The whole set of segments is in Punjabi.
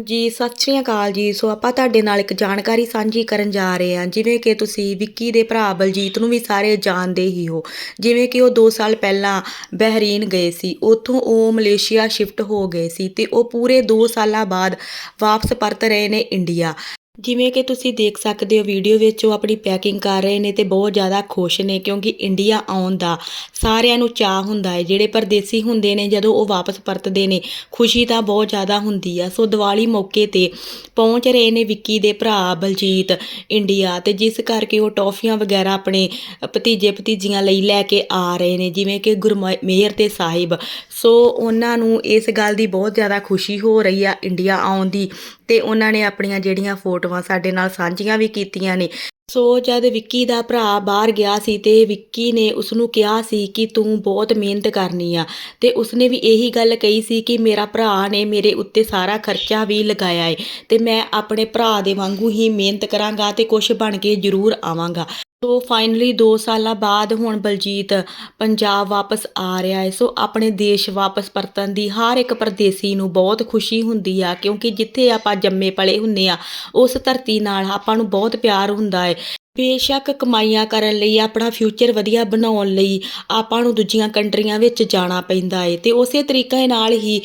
ਜੀ, ਸਤਿ ਸ਼੍ਰੀ ਅਕਾਲ ਜੀ। ਸੋ ਆਪਾਂ ਤੁਹਾਡੇ ਨਾਲ ਇੱਕ ਜਾਣਕਾਰੀ ਸਾਂਝੀ ਕਰਨ ਜਾ ਰਹੇ ਹਾਂ। ਜਿਵੇਂ ਕਿ ਤੁਸੀਂ ਵਿੱਕੀ ਦੇ ਭਰਾ ਬਲਜੀਤ ਨੂੰ ਵੀ ਸਾਰੇ ਜਾਣਦੇ ਹੀ ਹੋ। ਜਿਵੇਂ ਕਿ ਉਹ 2 ਸਾਲ ਪਹਿਲਾਂ ਬਹਿਰੀਨ ਗਏ ਸੀ। ਉੱਥੋਂ ਉਹ ਮਲੇਸ਼ੀਆ ਸ਼ਿਫਟ ਹੋ ਗਏ ਸੀ ਤੇ ਉਹ ਪੂਰੇ 2 ਸਾਲਾਂ ਬਾਅਦ ਵਾਪਸ ਪਰਤ ਰਹੇ ਨੇ ਇੰਡੀਆ। ਜਿਵੇਂ ਕਿ ਤੁਸੀਂ ਦੇਖ ਸਕਦੇ ਹੋ ਵੀਡੀਓ ਵਿੱਚ ਉਹ ਆਪਣੀ ਪੈਕਿੰਗ ਕਰ ਰਹੇ ਨੇ ਤੇ ਬਹੁਤ ਜ਼ਿਆਦਾ ਖੁਸ਼ ਨੇ ਕਿਉਂਕਿ ਇੰਡੀਆ ਆਉਣ ਦਾ ਸਾਰਿਆਂ ਨੂੰ ਚਾਹ ਹੁੰਦਾ ਹੈ, ਜਿਹੜੇ ਪਰਦੇਸੀ ਹੁੰਦੇ ਨੇ ਜਦੋਂ ਉਹ ਵਾਪਸ ਪਰਤਦੇ ਨੇ, ਖੁਸ਼ੀ ਤਾਂ ਬਹੁਤ ਜ਼ਿਆਦਾ ਹੁੰਦੀ ਆ। ਸੋ ਦੀਵਾਲੀ ਮੌਕੇ ਤੇ ਪਹੁੰਚ ਰਹੇ ਨੇ ਵਿੱਕੀ ਦੇ ਭਰਾ ਬਲਜੀਤ ਇੰਡੀਆ ਤੇ ਜਿਸ ਕਰਕੇ ਉਹ ਟੌਫੀਆਂ ਵਗੈਰਾ ਆਪਣੇ ਭਤੀਜੇ ਭਤੀਜੀਆਂ ਲਈ ਲੈ ਕੇ ਆ ਰਹੇ ਨੇ, ਜਿਵੇਂ ਕਿ ਗੁਰਮੇਹਰ ਤੇ ਸਾਹਿਬ। ਸੋ ਉਹਨਾਂ ਨੂੰ ਇਸ ਗੱਲ ਦੀ ਬਹੁਤ ਜ਼ਿਆਦਾ ਖੁਸ਼ੀ ਹੋ ਰਹੀ ਆ ਇੰਡੀਆ ਆਉਣ ਦੀ ਤੇ ਉਹਨਾਂ ਨੇ ਆਪਣੀਆਂ ਜਿਹੜੀਆਂ ਫੋਟੋ ਫੋਟੋਆਂ ਸਾਡੇ ਨਾਲ ਸਾਂਝੀਆਂ ਵੀ ਕੀਤੀਆਂ ਨੇ। ਸੋ ਜਦ ਵਿੱਕੀ ਦਾ ਭਰਾ ਬਾਹਰ ਗਿਆ ਸੀ ਤੇ ਵਿੱਕੀ ਨੇ ਉਸ ਨੂੰ ਕਿਹਾ ਸੀ ਕਿ ਤੂੰ ਬਹੁਤ ਮਿਹਨਤ ਕਰਨੀ ਆ ਤੇ ਉਸਨੇ ਵੀ ਇਹੀ ਗੱਲ ਕਹੀ ਸੀ ਕਿ ਮੇਰਾ ਭਰਾ ਨੇ ਮੇਰੇ ਉੱਤੇ ਸਾਰਾ ਖਰਚਾ ਵੀ ਲਗਾਇਆ ਏ ਤੇ ਮੈਂ ਆਪਣੇ ਭਰਾ ਦੇ ਵਾਂਗੂ ਹੀ ਮਿਹਨਤ ਕਰਾਂਗਾ ਤੇ ਕੁਝ ਬਣ ਕੇ ਜ਼ਰੂਰ ਆਵਾਂਗਾ। ਸੋ ਫਾਈਨਲੀ 2 ਸਾਲਾਂ ਬਾਅਦ ਹੁਣ ਬਲਜੀਤ ਪੰਜਾਬ ਵਾਪਸ ਆ ਰਿਹਾ ਹੈ। ਸੋ ਆਪਣੇ ਦੇਸ਼ ਵਾਪਸ ਪਰਤਣ ਦੀ ਹਰ ਇੱਕ ਪਰਦੇਸੀ ਨੂੰ ਬਹੁਤ ਖੁਸ਼ੀ ਹੁੰਦੀ ਆ, ਕਿਉਂਕਿ ਜਿੱਥੇ ਆਪਾਂ ਜੰਮੇ ਪਲੇ ਹੁੰਨੇ ਆ, ਉਸ ਧਰਤੀ ਨਾਲ ਆਪਾਂ ਨੂੰ ਬਹੁਤ ਪਿਆਰ ਹੁੰਦਾ ਹੈ। ਬੇਸ਼ੱਕ ਕਮਾਈਆਂ ਕਰਨ ਲਈ, ਆਪਣਾ ਫਿਊਚਰ ਵਧੀਆ ਬਣਾਉਣ ਲਈ ਆਪਾਂ ਨੂੰ ਦੂਜੀਆਂ ਕੰਟਰੀਆਂ ਵਿੱਚ ਜਾਣਾ ਪੈਂਦਾ ਏ। ਤੇ ਉਸੇ ਤਰੀਕੇ ਨਾਲ ਹੀ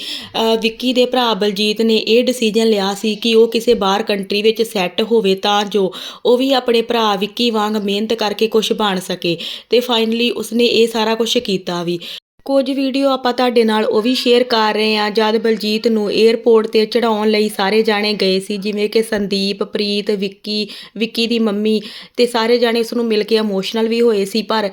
ਵਿੱਕੀ ਦੇ ਭਰਾ ਬਲਜੀਤ ਨੇ ਇਹ ਡਿਸੀਜਨ ਲਿਆ ਸੀ ਕਿ ਉਹ ਕਿਸੇ ਬਾਹਰ ਕੰਟਰੀ ਵਿੱਚ ਸੈੱਟ ਹੋਵੇ ਤਾਂ ਜੋ ਉਹ ਵੀ ਆਪਣੇ ਭਰਾ ਵਿੱਕੀ ਵਾਂਗ ਮਿਹਨਤ ਕਰਕੇ ਕੁਝ ਬਣ ਸਕੇ। ਤੇ ਫਾਈਨਲੀ ਉਸਨੇ ਇਹ ਸਾਰਾ ਕੁਝ ਕੀਤਾ ਵੀ। ਕੁਝ ਵੀਡੀਓ ਆਪਾਂ ਤੁਹਾਡੇ ਨਾਲ ਉਹ ਵੀ ਸ਼ੇਅਰ ਕਰ ਰਹੇ ਹਾਂ। ਜਦ ਬਲਜੀਤ ਨੂੰ 에ਅਰਪੋਰਟ ਤੇ ਚੜਾਉਣ ਲਈ ਸਾਰੇ ਜਾਣੇ ਗਏ ਸੀ, ਜਿਵੇਂ ਕਿ ਸੰਦੀਪ, ਪ੍ਰੀਤ, ਵਿੱਕੀ ਵਿੱਕੀ ਦੀ ਮੰਮੀ ਤੇ ਸਾਰੇ ਜਾਣੇ ਉਸ ਨੂੰ ਮਿਲ ਕੇ ਇਮੋਸ਼ਨਲ ਵੀ ਹੋਏ ਸੀ। ਪਰ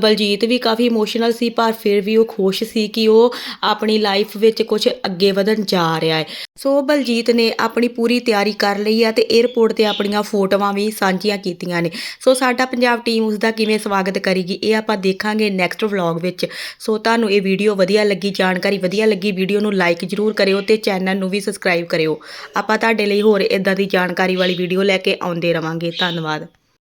ਬਲਜੀਤ ਵੀ ਕਾਫੀ ਇਮੋਸ਼ਨਲ ਸੀ, ਪਰ ਫਿਰ ਵੀ ਉਹ ਖੁਸ਼ ਸੀ ਕਿ ਉਹ ਆਪਣੀ ਲਾਈਫ ਵਿੱਚ ਕੁਝ ਅੱਗੇ ਵਧਣ ਜਾ ਰਿਹਾ ਹੈ। ਸੋ ਬਲਜੀਤ ਨੇ ਆਪਣੀ ਪੂਰੀ ਤਿਆਰੀ ਕਰ ਲਈ ਆ ਤੇ 에ਅਰਪੋਰਟ ਤੇ ਆਪਣੀਆਂ ਫੋਟੋਆਂ ਵੀ ਸਾਂਝੀਆਂ ਕੀਤੀਆਂ ਨੇ। ਸੋ ਸਾਡਾ ਪੰਜਾਬ ਟੀਮ ਉਸ ਦਾ ਕਿਵੇਂ ਸਵਾਗਤ ਕਰੇਗੀ, ਇਹ ਆਪਾਂ ਦੇਖਾਂਗੇ ਨੈਕਸਟ ਵਲੌਗ ਵਿੱਚ। ਸੋ ਤੁਹਾਨੂੰ ਇਹ ਵੀਡੀਓ ਵਧੀਆ ਲੱਗੀ, ਜਾਣਕਾਰੀ ਵਧੀਆ ਲੱਗੀ ਵੀਡੀਓ ਨੂੰ ਲਾਈਕ ਜਰੂਰ ਕਰਿਓ ਤੇ ਚੈਨਲ ਨੂੰ ਵੀ ਸਬਸਕ੍ਰਾਈਬ ਕਰਿਓ। ਆਪਾਂ ਤੁਹਾਡੇ ਲਈ ਹੋਰ ਇਦਾਂ ਦੀ ਜਾਣਕਾਰੀ ਵਾਲੀ ਵੀਡੀਓ ਲੈ ਕੇ ਆਉਂਦੇ ਰਵਾਂਗੇ। ਧੰਨਵਾਦ।